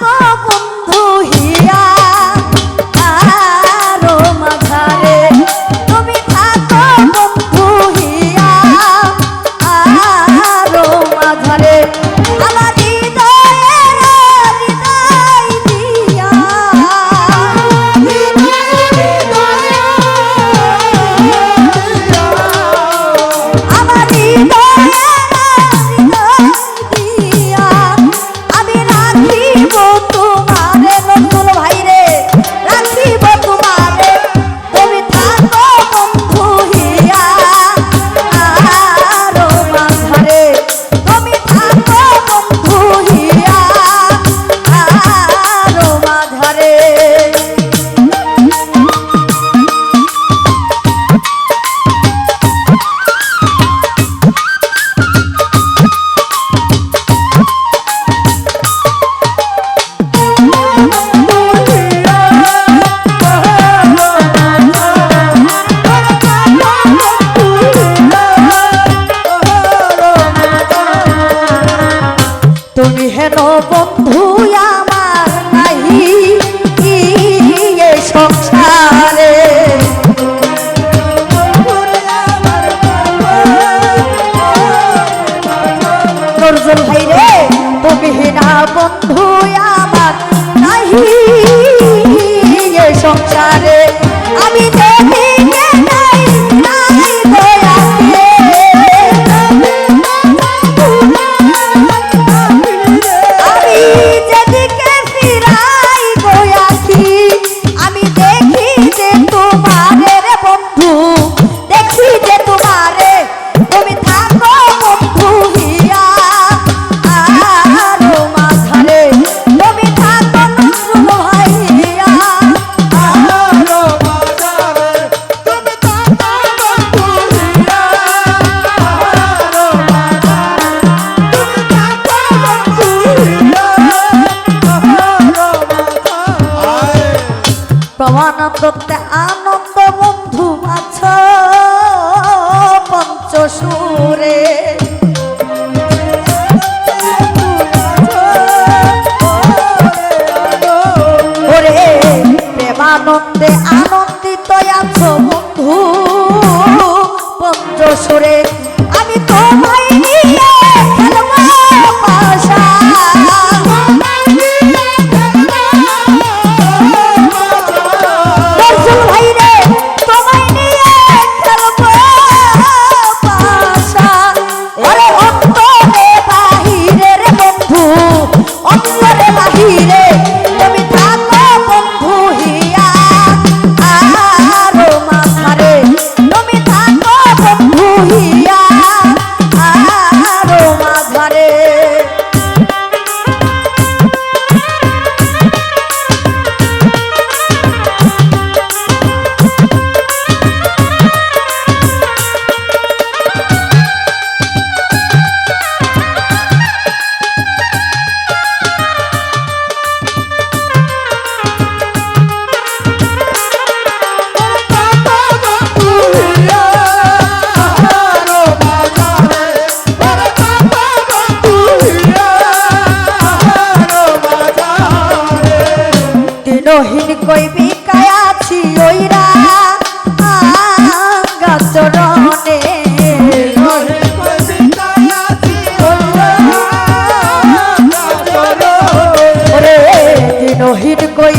কবন দিব বন্ধু আমার নাহি। সংসারে আনন্দতে আনন্দ বন্ধু আছ পঞ্চসুরে। ওরে আনন্দিত আছো বন্ধু পঞ্চসুরে। আমি তোমায় দিয়া কঠিন কই